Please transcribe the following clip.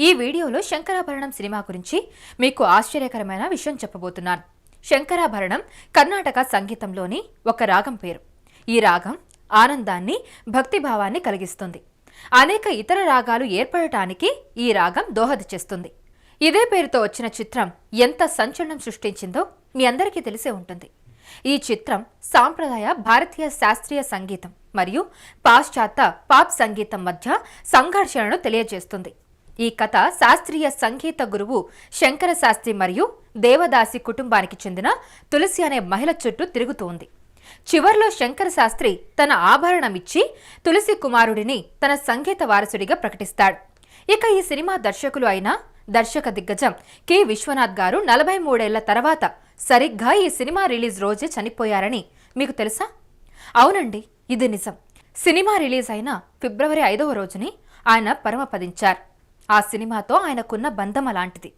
ఈ వీడియోలో శంకరాభరణం సినిమా గురించి మీకు ఆశ్చర్యకరమైన విషయం చెప్పబోతున్నాను. శంకరాభరణం కర్ణాటక సంగీతంలోని ఒక రాగం పేరు. ఈ రాగం ఆనందాన్ని భక్తిభావాన్ని కలిగిస్తుంది. అనేక ఇతర రాగాలు ఏర్పడటానికి ఈ రాగం దోహద చేస్తుంది. ఇదే పేరుతో వచ్చిన చిత్రం ఎంత సంచలనం సృష్టించిందో మీ అందరికీ తెలిసే ఉంటుంది. ఈ చిత్రం సాంప్రదాయ భారతీయ శాస్త్రీయ సంగీతం మరియు పాశ్చాత్య పాప్ సంగీతం మధ్య సంఘర్షణను తెలియజేస్తుంది. ఈ కథ శాస్త్రీయ సంగీత గురువు శంకర శాస్త్రి మరియు దేవదాసి కుటుంబానికి చెందిన తులసి అనే మహిళ చుట్టూ తిరుగుతోంది. చివర్లో శంకర శాస్త్రి తన ఆభరణమిచ్చి తులసి కుమారుడిని తన సంగీత వారసుడిగా ప్రకటిస్తాడు. ఇక ఈ సినిమా దర్శకులు అయిన దర్శక దిగ్గజం కె. విశ్వనాథ్ గారు నలభై మూడేళ్ళ తర్వాత సరిగ్గా ఈ సినిమా రిలీజ్ రోజే చనిపోయారని మీకు తెలుసా? అవునండి ఇది నిజం. సినిమా రిలీజ్ అయిన ఫిబ్రవరి ఐదవ రోజుని ఆయన పరమపదించారు. ఆ సినిమాతో ఆయనకున్న బంధం అలాంటిది.